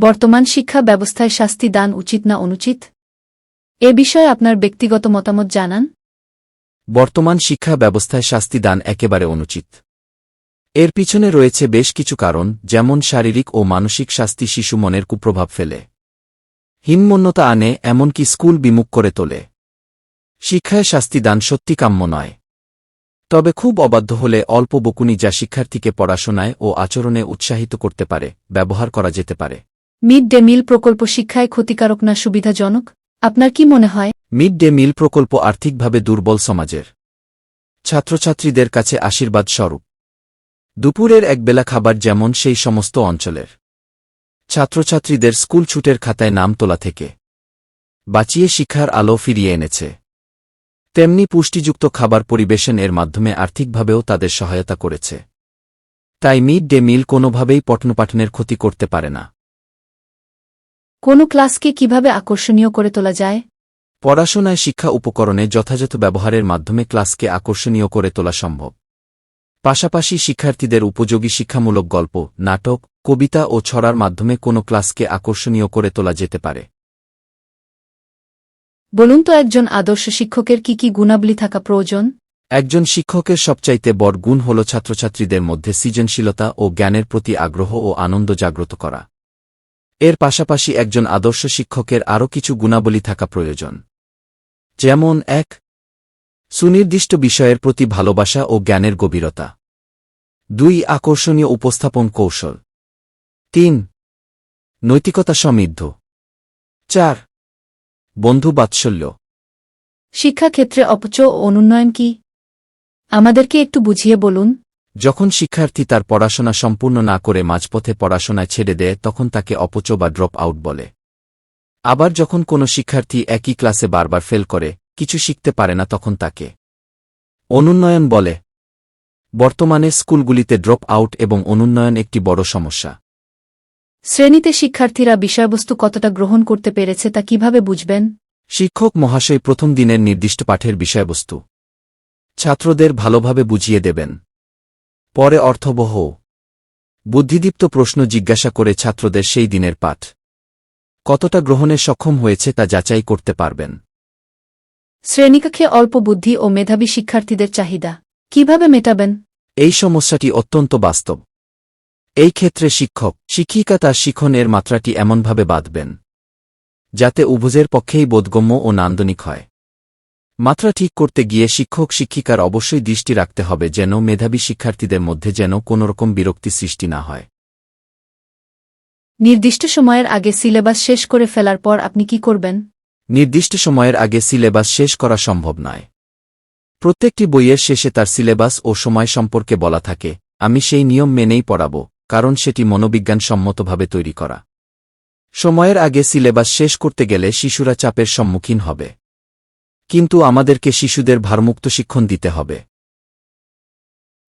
বর্তমান শিক্ষা ব্যবস্থায় শাস্তি দান উচিত না অনুচিত? এ বিষয়ে আপনার ব্যক্তিগত মতামত জানান। বর্তমান শিক্ষা ব্যবস্থায় শাস্তি দান একেবারে অনুচিত। এর পিছনে রয়েছে বেশ কিছু কারণ, যেমন শারীরিক ও মানসিক শাস্তি শিশু মনের কুপ্রভাব ফেলে। হীনমন্যতা আনে, এমনকি স্কুল বিমুখ করে তোলে। শিক্ষায় শাস্তি দান সত্যি কাম্য নয়। তবে খুব অবাধ্য হলে অল্প বকুনি যা শিক্ষার্থীকে পড়াশোনায় ও আচরণে উৎসাহিত করতে পারে, ব্যবহার করা যেতে পারে। মিড ডে মিল প্রকল্প শিক্ষায় ক্ষতিকারক না সুবিধাজনক? আপনার কি মনে হয়? মিড ডে মিল প্রকল্প আর্থিকভাবে দুর্বল সমাজের। ছাত্রছাত্রীদের কাছে আশীর্বাদ স্বরূপ। দুপুরের একবেলা খাবার যেমন সেই সমস্ত অঞ্চলের। ছাত্রছাত্রীদের স্কুল ছুটের খাতায় নাম তোলা থেকে। বাঁচিয়ে শিক্ষার আলো ফিরিয়ে এনেছে। তেমনি পুষ্টিযুক্ত খাবার পরিবেশন এর মাধ্যমে আর্থিকভাবেও তাদের সহায়তা করেছে। তাই মিড ডে মিল কোনোভাবেই পঠনপাঠনের ক্ষতি করতে পারে না। কোনো ক্লাসকে কীভাবে আকর্ষণীয় করে তোলা যায়? পড়াশোনায় শিক্ষা উপকরণে যথাযথ ব্যবহারের মাধ্যমে ক্লাসকে আকর্ষণীয় করে তোলা সম্ভব। পাশাপাশি শিক্ষার্থীদের উপযোগী শিক্ষামূলক গল্প নাটক কবিতা ও ছড়ার মাধ্যমে কোনো ক্লাসকে আকর্ষণীয় করে তোলা যেতে পারে। বলুন তো একজন আদর্শ শিক্ষকের কি কি গুণাবলী থাকা প্রয়োজন? একজন শিক্ষকের সবচাইতে বড় গুণ হল ছাত্রছাত্রীদের মধ্যে সৃজনশীলতা ও জ্ঞানের প্রতি আগ্রহ ও আনন্দ জাগ্রত করা। এর পাশাপাশি একজন আদর্শ শিক্ষকের আরও কিছু গুণাবলী থাকা প্রয়োজন। যেমন, এক, সুনির্দিষ্ট বিষয়ের প্রতি ভালোবাসা ও জ্ঞানের গভীরতা। দুই, আকর্ষণীয় উপস্থাপন কৌশল। তিন, নৈতিকতা সমৃদ্ধ। চার, বন্ধু বাৎসল্য। শিক্ষাক্ষেত্রে অপচ ও অনুন্নয়ন কি? আমাদেরকে একটু বুঝিয়ে বলুন। যখন শিক্ষার্থী তার পড়াশোনা সম্পূর্ণ না করে মাঝপথে পড়াশোনায় ছেড়ে দেয় তখন তাকে অপচ বা ড্রপ আউট বলে। আবার যখন কোনো শিক্ষার্থী একই ক্লাসে বারবার ফেল করে কিছু শিখতে পারে না তখন তাকে অনুন্নয়ন বলে। বর্তমানে স্কুলগুলিতে ড্রপ আউট এবং অনুন্নয়ন একটি বড় সমস্যা। শ্রেণীতে শিক্ষার্থীরা বিষয়বস্তু কতটা গ্রহণ করতে পেরেছে তা কীভাবে বুঝবেন? শিক্ষক মহাশয় প্রথম দিনের নির্দিষ্ট পাঠের বিষয়বস্তু। ছাত্রদের ভালোভাবে বুঝিয়ে দেবেন। পরে অর্থবহ। বুদ্ধিদীপ্ত প্রশ্ন জিজ্ঞাসা করে ছাত্রদের সেই দিনের পাঠ। কতটা গ্রহণে সক্ষম হয়েছে তা যাচাই করতে পারবেন। শ্রেণীকক্ষে অল্প বুদ্ধি ও মেধাবী শিক্ষার্থীদের চাহিদা। কীভাবে মেটাবেন? এই সমস্যাটি অত্যন্ত বাস্তব। এই ক্ষেত্রে শিক্ষক শিক্ষিকা তার শিখনের মাত্রাটি এমনভাবে বাঁধবেন যাতে উভয়ের পক্ষেই বোধগম্য ও নান্দনিক হয়। মাত্রা ঠিক করতে গিয়ে শিক্ষক শিক্ষিকার অবশ্যই দৃষ্টি রাখতে হবে যেন মেধাবী শিক্ষার্থীদের মধ্যে যেন কোনোরকম বিরক্তি সৃষ্টি না হয়। নির্দিষ্ট সময়ের আগে সিলেবাস শেষ করে ফেলার পর আপনি কি করবেন? নির্দিষ্ট সময়ের আগে সিলেবাস শেষ করা সম্ভব নয়। প্রত্যেকটি বইয়ের শেষে তার সিলেবাস ও সময় সম্পর্কে বলা থাকে আমি সেই নিয়ম মেনেই পড়াব কারণ সেটি মনোবিজ্ঞান সম্মতভাবে তৈরি করা। সময়ের আগে সিলেবাস শেষ করতে গেলে শিশুরা চাপের সম্মুখীন হবে। কিন্তু আমাদেরকে শিশুদের ভারমুক্ত শিক্ষণ দিতে হবে।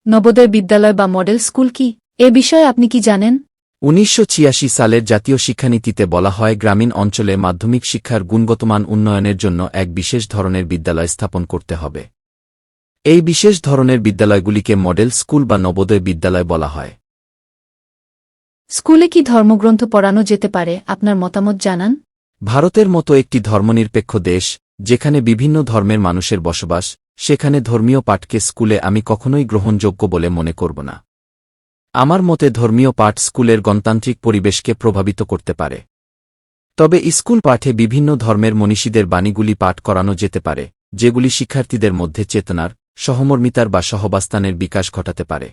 নবোদয় বিদ্যালয় বা মডেল স্কুল কি? এ বিষয়ে আপনি কি জানেন? উনিশশো সালের জাতীয় শিক্ষানীতিতে বলা হয় গ্রামীণ অঞ্চলে মাধ্যমিক শিক্ষার গুণগতমান উন্নয়নের জন্য এক বিশেষ ধরনের বিদ্যালয় স্থাপন করতে হবে। এই বিশেষ ধরনের বিদ্যালয়গুলিকে মডেল স্কুল বা নবোদয় বিদ্যালয় বলা হয়। স্কুলে কি ধর্মগ্রন্থ পড়ানো যেতে পারে আপনার মতামত জানান। ভারতের মতো একটি ধর্মনিরপেক্ষ দেশ যেখানে বিভিন্ন ধর্মের মানুষের বসবাস, সেখানে ধর্মীয় পাঠকে স্কুলে আমি কখনোই গ্রহণযোগ্য বলে মনে করব না। আমার মতে ধর্মীয় পাঠ স্কুলের গণতান্ত্রিক পরিবেশকে প্রভাবিত করতে পারে। তবে স্কুল পাঠে বিভিন্ন ধর্মের মনীষীদের বাণীগুলি পাঠ করানো যেতে পারে, যেগুলি শিক্ষার্থীদের মধ্যে চেতনার, সহমর্মিতার বা সহবাস্তানের বিকাশ ঘটাতে পারে।